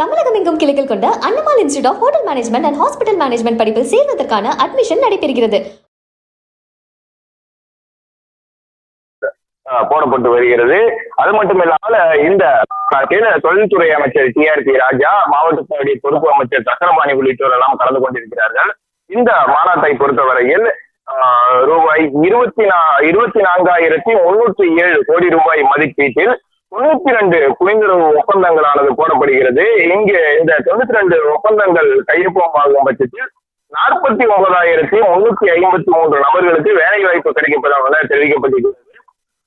தமிழகம் எங்கும் கிளைகள் கொண்ட Annamal institute of hotel management and hospital management படிப்பில் சேர்வதற்கான அட்மிஷன் நடைபெறுகிறது. போடப்பட்டு வருகிறது. அது மட்டும் இல்லாமல் இந்த தொழில்துறை அமைச்சர் டி ஆர் பி ராஜா மாவட்டத்தினுடைய பொறுப்பு அமைச்சர் சக்கரபாணி உள்ளிட்டோர் எல்லாம் கலந்து கொண்டிருக்கிறார்கள். இந்த மாநாட்டை பொறுத்தவரையில் ரூபாய் இருபத்தி நா இருபத்தி நான்காயிரத்தி முன்னூற்றி ஏழு கோடி ரூபாய் மதிப்பீட்டில் தொண்ணூத்தி ரெண்டு புரிந்துணர்வு ஒப்பந்தங்களானது போடப்படுகிறது. இங்கு இந்த தொண்ணூத்தி ரெண்டு ஒப்பந்தங்கள் கையொப்பமாகும் பட்சத்தில் நாற்பத்தி ஒன்பதாயிரத்தி முன்னூத்தி ஐம்பத்தி மூன்று நபர்களுக்கு வேலை வாய்ப்பு கிடைக்கப்பதாக தெரிவிக்கப்பட்டிருக்கிறது.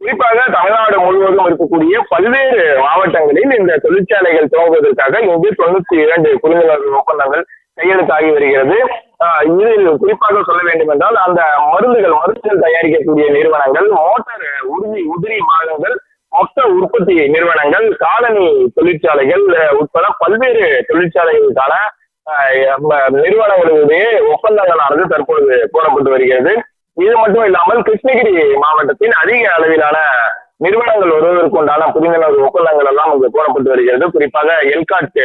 குறிப்பாக தமிழ்நாடு முழுவதும் இருக்கக்கூடிய பல்வேறு மாவட்டங்களில் இந்த தொழிற்சாலைகள் துவங்குவதற்காக இங்கு தொண்ணூத்தி இரண்டு புரிந்துணர்வு ஒப்பந்தங்கள் கையெழுத்தாகி வருகிறது. இதில் குறிப்பாக சொல்ல வேண்டும் என்றால் அந்த மருந்துகள் மருந்துகள் தயாரிக்கக்கூடிய நிறுவனங்கள் மோட்டார் உறுதி உதிரி பாகங்கள் மொத்த உற்பத்தி நிறுவனங்கள் காலனி தொழிற்சாலைகள் உட்பட பல்வேறு தொழிற்சாலைகளுக்கான ஆஹ், நிறுவனங்களுடைய ஒப்பந்தங்களானது தற்பொழுது போடப்பட்டு வருகிறது. இது மட்டும் இல்லாமல் கிருஷ்ணகிரி மாவட்டத்தின் அதிக அளவிலான நிறுவனங்கள் வருவதற்குண்டான புரிந்துணர்வு ஒப்பந்தங்கள் எல்லாம் இங்கு போடப்பட்டு வருகிறது. குறிப்பாக எல்காட்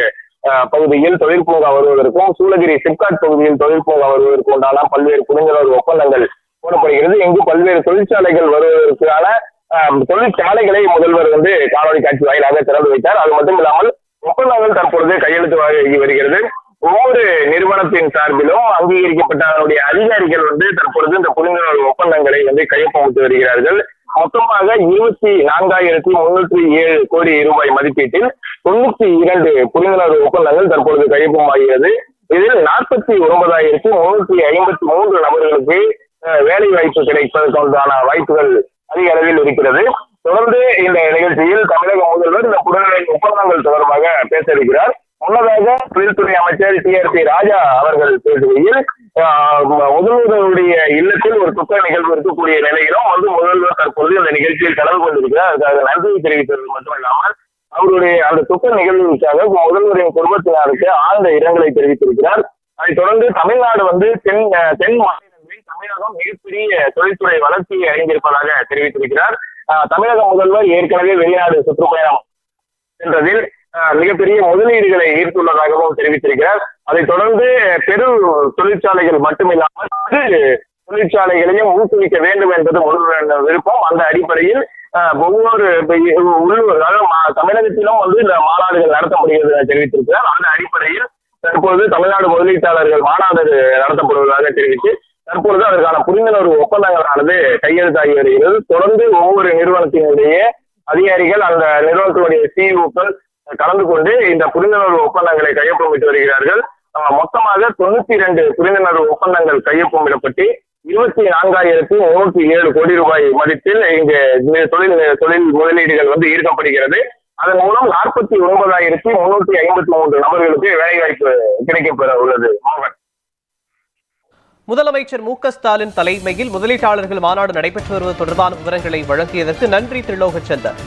பகுதியில் தொழிற்பூங்கா வருவதற்கும் சூளகிரி சிப்காட் பகுதியில் தொழிற்பூங்கா வருவதற்கு உண்டான பல்வேறு புரிந்துணர்வு ஒப்பந்தங்கள் போடப்படுகிறது. இங்கு பல்வேறு தொழிற்சாலைகள் வருவதற்கான தொழிற்சாலைகளை முதல்வர் வந்து காணொலி காட்சி வாயிலாக திறந்து வைத்தார். அது மட்டும் இல்லாமல் ஒப்பந்தங்கள் தற்பொழுது கையெழுத்து வருகிறது. ஒவ்வொரு நிறுவனத்தின் சார்பிலும் அங்கீகரிக்கப்பட்ட அதனுடைய அதிகாரிகள் வந்து தற்பொழுது இந்த புரிந்துணர்வு ஒப்பந்தங்களை வந்து கையொப்பமிட்டு வருகிறார்கள். மொத்தமாக இருபத்தி நான்காயிரத்தி முன்னூற்றி ஏழு கோடி ரூபாய் மதிப்பீட்டில் தொண்ணூத்தி இரண்டு புரிந்துணர்வு ஒப்பந்தங்கள் தற்பொழுது கையொப்பமாகிறது. இதில் நாற்பத்தி ஒன்பதாயிரத்தி முன்னூற்றி ஐம்பத்தி மூன்று நபர்களுக்கு வேலை வாய்ப்பு கிடைப்பதற்கான வாய்ப்புகள் அதிக அளவில் இருக்கிறது. தொடர்ந்து இந்த நிகழ்ச்சியில் தமிழக முதல்வர் இந்த புறநிலை ஒப்பந்தங்கள் தொடர்பாக பேச இருக்கிறார் முன்னதாக தொழில்துறை அமைச்சர் டி ஆர் பி ராஜா அவர்கள் பேசுகையில் முதல்வருடைய இல்லத்தில் ஒரு துக்க நிகழ்வு இருக்கக்கூடிய நிலையிலும் வந்து முதல்வர் தற்போது இந்த நிகழ்ச்சியில் கலந்து கொண்டிருக்கிறார். அதுக்காக நன்றி தெரிவித்தது மட்டுமல்லாமல் அவருடைய அந்த துக்க நிகழ்வுக்காக முதல்வரின் குடும்பத்தினருக்கு ஆழ்ந்த இரங்கலை தெரிவித்திருக்கிறார். அதைத் தொடர்ந்து தமிழ்நாடு வந்து தென் தென் மாநில தமிழகம் மிகப்பெரிய தொழில்துறை வளர்ச்சியை அடைந்திருப்பதாக தெரிவித்திருக்கிறார். தமிழக முதல்வர் ஏற்கனவே வெளிநாடு சுற்றுப்பயணம் சென்றதில் மிகப்பெரிய முதலீடுகளை ஈர்த்துள்ளதாகவும் தெரிவித்திருக்கிறார். அதைத் தொடர்ந்து பெரு தொழிற்சாலைகள் மட்டுமில்லாமல் சிறு தொழிற்சாலைகளையும் ஊக்குவிக்க வேண்டும் என்பது முதல்வரின் விருப்பம். அந்த அடிப்படையில் ஒவ்வொரு இப்ப உள்ளூர் மா- தமிழகத்திலும் வந்து இந்த மாநாடுகள் நடத்த முடிகிறது தெரிவித்திருக்கிறார். அந்த அடிப்படையில் தற்போது தமிழ்நாடு முதலீட்டாளர்கள் மாநாடு நடத்தப்படுவதாக தெரிவித்து தற்பொழுது அதற்கான புரிந்துணர்வு ஒப்பந்தங்களானது கையெழுத்தாகி வருகிறது. தொடர்ந்து ஒவ்வொரு நிறுவனத்தினுடைய அதிகாரிகள் அந்த நிறுவனத்தினுடைய சிஇஓக்கள் கலந்து கொண்டு இந்த புரிந்துணர்வு ஒப்பந்தங்களை கையொப்பமிட்டு வருகிறார்கள். மொத்தமாக தொண்ணூத்தி இரண்டு புரிந்துணர்வு ஒப்பந்தங்கள் கையொப்பமிடப்பட்டு இருபத்தி நான்காயிரத்தி முன்னூத்தி ஏழு கோடி ரூபாய் மதிப்பில் இங்கு தொழில் தொழில் முதலீடுகள் வந்து ஈர்க்கப்படுகிறது. அதன் மூலம் நாற்பத்தி ஒன்பதாயிரத்தி முன்னூத்தி ஐம்பத்தி மூன்று நபர்களுக்கு வேலைவாய்ப்பு கிடைக்கப்பெற உள்ளது மோகன். முதலமைச்சர் மு ஸ்டாலின் தலைமையில் முதலீட்டாளர்கள் மாநாடு நடைபெற்று வருவது தொடர்பான விவரங்களை வழங்கியதற்கு நன்றி திரிலோகச்சந்தர்.